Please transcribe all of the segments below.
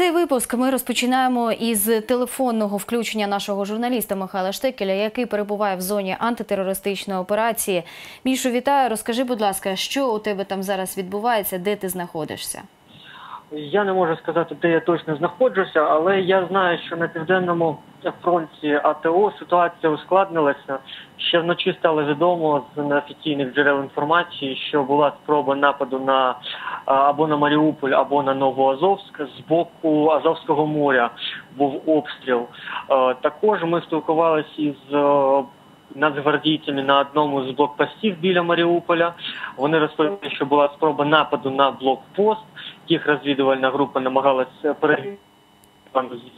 Цей випуск ми розпочинаємо із телефонного включення нашого журналіста Михайла Штекеля, який перебуває в зоні антитерористичної операції. Мішу, вітаю. Розкажи, будь ласка, що у тебе там зараз відбувається, де ти знаходишся? Я не можу сказати, де я точно знаходжуся, але я знаю, що на південному фронті АТО ситуація ускладнилася. Ще вночі стало відомо з неофіційних джерел інформації, що була спроба нападу на або на Маріуполь, або на Новоазовськ з боку Азовського моря. Був обстріл. Е, Також ми спілкувалися із е, нацгвардійцями на одному з блокпостів біля Маріуполя. Вони розповіли, що була спроба нападу на блокпост. Їх розвідувальна група намагалася перевірити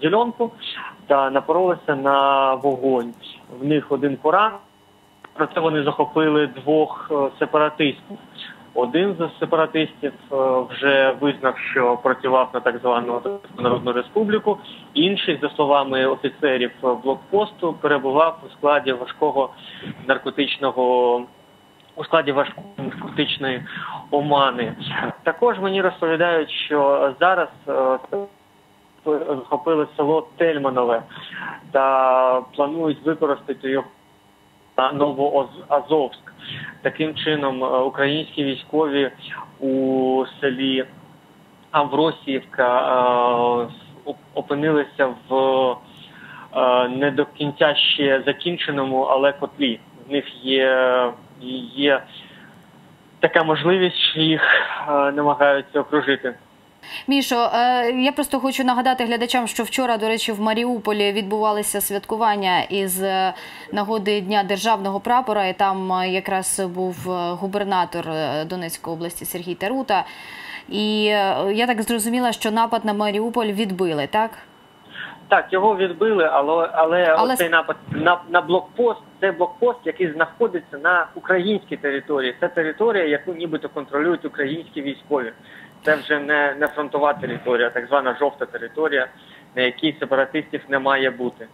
зеленку та напоролися на вогонь. В них один поран. Проте вони захопили двох е, сепаратистів. Один з сепаратистів е, вже визнав, що працював на так звану Народну Республіку. Інший, за словами офіцерів е, блокпосту, перебував у складі важкого наркотичного у складі важкої наркотичної омани. Також мені розповідають, що зараз е, захопили село Тельманове та планують використати його на Новоазовськ. Таким чином, е, українські військові у селі Авросіївка е, опинилися в е, не до кінця ще закінченому, але котлі. В них є, є така можливість, що їх намагаються окружити. Мішо, е, я просто хочу нагадати глядачам, що вчора, до речі, в Маріуполі відбувалися святкування із е, нагоди Дня державного прапора, і там е, якраз був губернатор Донецької області Сергій Тарута. І я так зрозуміла, що напад на Маріуполь відбили, так? Так, його відбили, але але, Але оцей напад на, на блокпост це блокпост, який знаходиться на українській території. Це територія, яку нібито контролюють українські військові. Це вже не, не фронтова територія, так звана жовта територія, на якій сепаратистів не має бути.